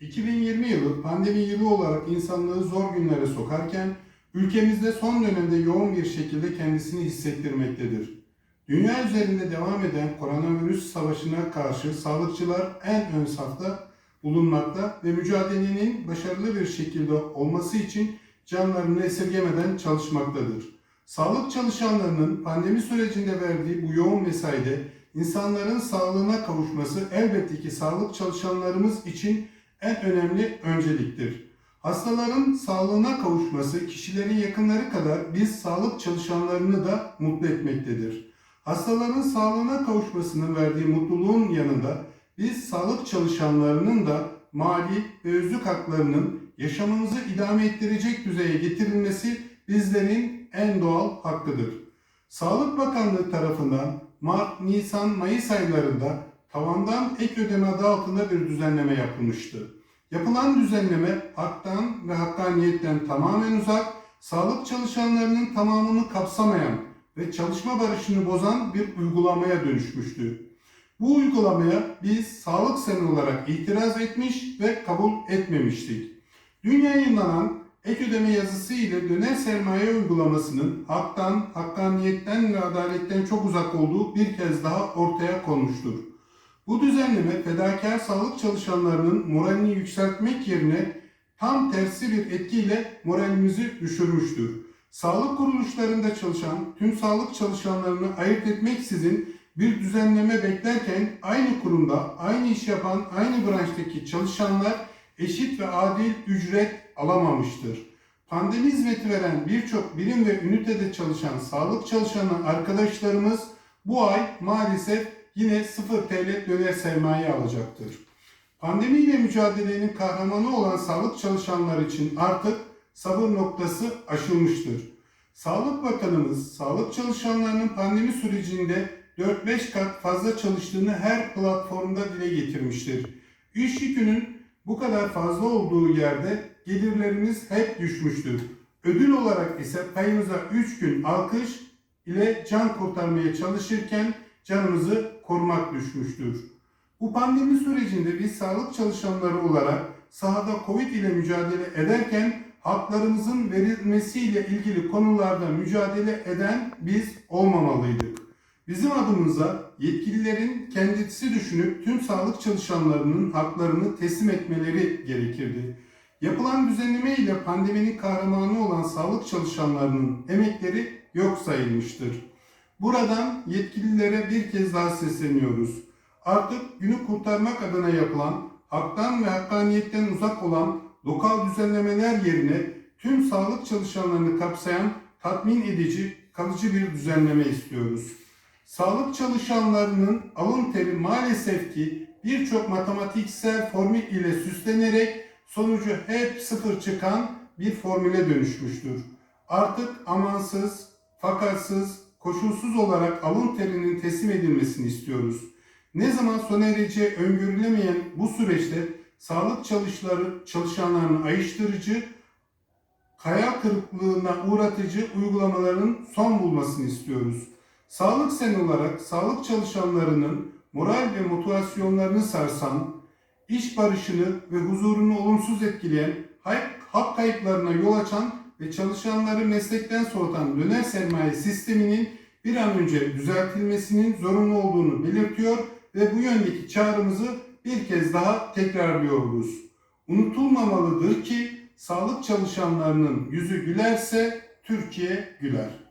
2020 yılı pandemi yılı olarak insanlığı zor günlere sokarken ülkemizde son dönemde yoğun bir şekilde kendisini hissettirmektedir. Dünya üzerinde devam eden koronavirüs savaşına karşı sağlıkçılar en ön safta bulunmakta ve mücadelenin başarılı bir şekilde olması için canlarını esirgemeden çalışmaktadır. Sağlık çalışanlarının pandemi sürecinde verdiği bu yoğun mesaide insanların sağlığına kavuşması elbette ki sağlık çalışanlarımız için en önemli önceliktir. Hastaların sağlığına kavuşması kişilerin yakınları kadar biz sağlık çalışanlarını da mutlu etmektedir. Hastaların sağlığına kavuşmasının verdiği mutluluğun yanında biz sağlık çalışanlarının da mali ve özlük haklarının yaşamımızı idame ettirecek düzeye getirilmesi bizlerin en doğal hakkıdır. Sağlık Bakanlığı tarafından Mart, Nisan, Mayıs aylarında tavandan ek ödeme adı altında bir düzenleme yapılmıştı. Yapılan düzenleme haktan ve hakkaniyetten tamamen uzak, sağlık çalışanlarının tamamını kapsamayan ve çalışma barışını bozan bir uygulamaya dönüşmüştü. Bu uygulamaya biz sağlık seni olarak itiraz etmiş ve kabul etmemiştik. Dün yayınlanan ek ödeme yazısı ile döner sermaye uygulamasının haktan, hakkaniyetten ve adaletten çok uzak olduğu bir kez daha ortaya konmuştur. Bu düzenleme fedakar sağlık çalışanlarının moralini yükseltmek yerine tam tersi bir etkiyle moralimizi düşürmüştür. Sağlık kuruluşlarında çalışan tüm sağlık çalışanlarını ayırt etmeksizin bir düzenleme beklerken aynı kurumda aynı iş yapan aynı branştaki çalışanlar eşit ve adil ücret alamamıştır. Pandemi hizmeti veren birçok birim ve ünitede çalışan sağlık çalışanı arkadaşlarımız bu ay maalesef yine 0 TL döner sermaye alacaktır. Pandemiyle mücadelenin kahramanı olan sağlık çalışanlar için artık sabır noktası aşılmıştır. Sağlık Bakanımız sağlık çalışanlarının pandemi sürecinde 4-5 kat fazla çalıştığını her platformda dile getirmiştir. İş yükünün bu kadar fazla olduğu yerde gelirlerimiz hep düşmüştür. Ödül olarak ise payımıza 3 gün alkış ile can kurtarmaya çalışırken canımızı korumak düşmüştür. Bu pandemi sürecinde biz sağlık çalışanları olarak sahada Covid ile mücadele ederken haklarımızın verilmesiyle ilgili konularda mücadele eden biz olmamalıydık. Bizim adımıza yetkililerin kendisi düşünüp tüm sağlık çalışanlarının haklarını teslim etmeleri gerekirdi. Yapılan düzenleme ile pandeminin kahramanı olan sağlık çalışanlarının emekleri yok sayılmıştır. Buradan yetkililere bir kez daha sesleniyoruz. Artık günü kurtarmak adına yapılan, haktan ve hakkaniyetten uzak olan lokal düzenlemeler yerine tüm sağlık çalışanlarını kapsayan tatmin edici, kalıcı bir düzenleme istiyoruz. Sağlık çalışanlarının alın teri maalesef ki birçok matematiksel formül ile süslenerek sonucu hep sıfır çıkan bir formüle dönüşmüştür. Artık amansız, fakatsız, koşulsuz olarak alın terinin teslim edilmesini istiyoruz. Ne zaman sona ereceği öngörülemeyen bu süreçte sağlık çalışları, çalışanlarını ayıştırıcı, hayal kırıklığına uğratıcı uygulamaların son bulmasını istiyoruz. Sağlık sen olarak sağlık çalışanlarının moral ve motivasyonlarını sarsan, iş barışını ve huzurunu olumsuz etkileyen, hak kayıplarına yol açan ve çalışanları meslekten soğutan döner sermaye sisteminin bir an önce düzeltilmesinin zorunlu olduğunu belirtiyor ve bu yöndeki çağrımızı bir kez daha tekrarlıyoruz. Unutulmamalıdır ki sağlık çalışanlarının yüzü gülerse Türkiye güler.